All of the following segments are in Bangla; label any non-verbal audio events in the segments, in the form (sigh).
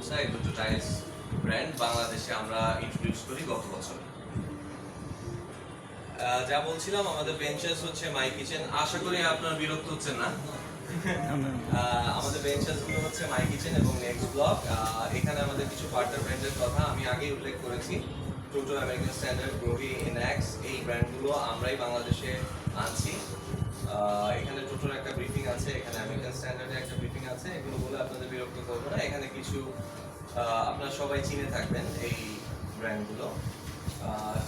দুমসা এই দুটো টাইলস ব্র্যান্ড বাংলাদেশে আমরা ইন্ট্রোডিউস করি গত বছর। যা বলছিলাম আমাদের বেঞ্চেস হচ্ছে মাই কিচেন আশা করি আপনার বিরক্ত হচ্ছেন না। (laughs) আমাদের বেঞ্চেসগুলো হচ্ছে মাই কিচেন এবং নেক্সট ব্লক এখানে আমাদের কিছু পার্টনার ব্র্যান্ডের কথা আমি আগেই উল্লেখ করেছি। টোটো আমেরিকান স্ট্যান্ডার্ড গ্রোভি ইনঅ্যাক্স এই ব্র্যান্ডগুলো আমরাই বাংলাদেশে আনছি। এখানে টোটোর একটা ব্রিফিং আছে এখানে আমেরিকান স্ট্যান্ডার্ডের একটা ব্রিফিং আছে। এগুলো বলে আপনাদের বিরক্ত করব না। এখানে কিছু আপনারা সবাই চিনে থাকবেন এই ব্র্যান্ডগুলো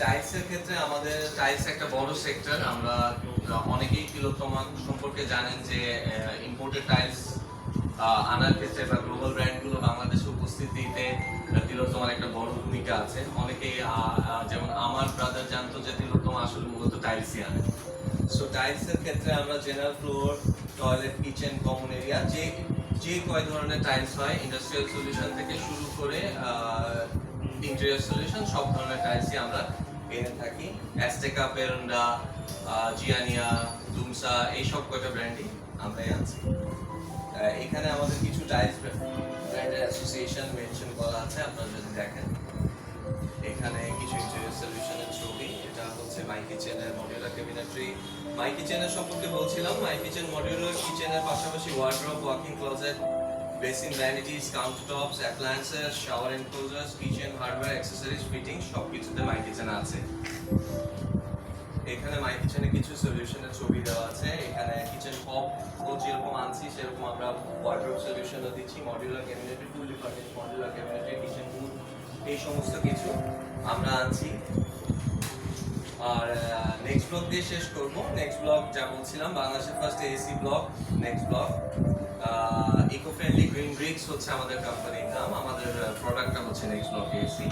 টাইলসের ক্ষেত্রে আমাদের টাইলস একটা বড় সেক্টর আমরা অনেকেই তিলোত্তমা সম্পর্কে জানেন যে ইম্পোর্টেড টাইলস আনার ক্ষেত্রে বা গ্লোবাল ব্র্যান্ডগুলো বাংলাদেশে উপস্থিতিতে তিলোত্তমার একটা বড় ভূমিকা আছে। অনেকেই যেমন আমার ব্রাদার জানতো যে তিলোত্তমা আসলে মূলত টাইলসই আনে। সো টাইলসের ক্ষেত্রে আমরা general floor toilet kitchen common area যে যে কয় ধরনের টাইলস হয় ইন্ডাস্ট্রিয়াল সলিউশন থেকে শুরু করে ইন্টেরিয়র সলিউশন সব ধরনের টাইলসই আমরা এনে থাকি। অ্যাস্টেকা পেরন্ডা জিয়ানিয়া দুমসা এই সব কয়টা ব্র্যান্ডই আমরাই আনছি। এখানে আমাদের কিছু টাইলস ব্র্যান্ডের অ্যাসোসিয়েশন মেনশন করা আছে, আপনারা যদি দেখেন। এখানে কিছু ইন্টেরিয়র কিচেনের মডিউলার ক্যাবিনেটরি মাই কিচেনের সম্পর্কে বলছিলাম মাই কিচেন মডিউলার কিচেনের পাশাপাশি wardrobe walking closet basin vanities countertops appliances shower enclosures kitchen hardware accessories fitting সব কিছুতে মাই কিচেনে আছে। এখানে মাই কিচেনে কিছু সলিউশনের ছবি দেওয়া আছে। এখানে কিচেন পপ ও যেরকম আনছি, সেরকম আমরা ওয়ার্ড্রপ সলিউশনও দিচ্ছি। Modular cabinetry fully furnish modular cabinetry kitchen এই সমস্ত কিছু আমরা আনছি। আর নেক্সট ব্লক দিয়ে শেষ করব। নেক্সট ব্লক যা বলছিলাম, বাংলাদেশের first AC block next block eco friendly green bricks হচ্ছে আমাদের কোম্পানির নাম, আমাদের প্রোডাক্টটা হচ্ছে next block AC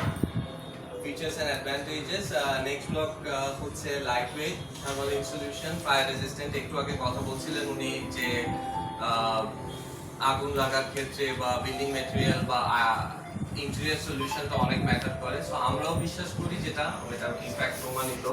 features and advantages next block হচ্ছে light weight thermal insulation fire resistant একটু আগে কথা বলছিলেন উনি যে আগুন লাগার ক্ষেত্রে বা বিল্ডিং ম্যাটেরিয়াল বা ইন্টেরিয়ার তো অনেক ম্যাটার করে। সো আমরাও বিশ্বাস করি যেটা ওইটা ইনফ্যাক্ট প্রমাণিত।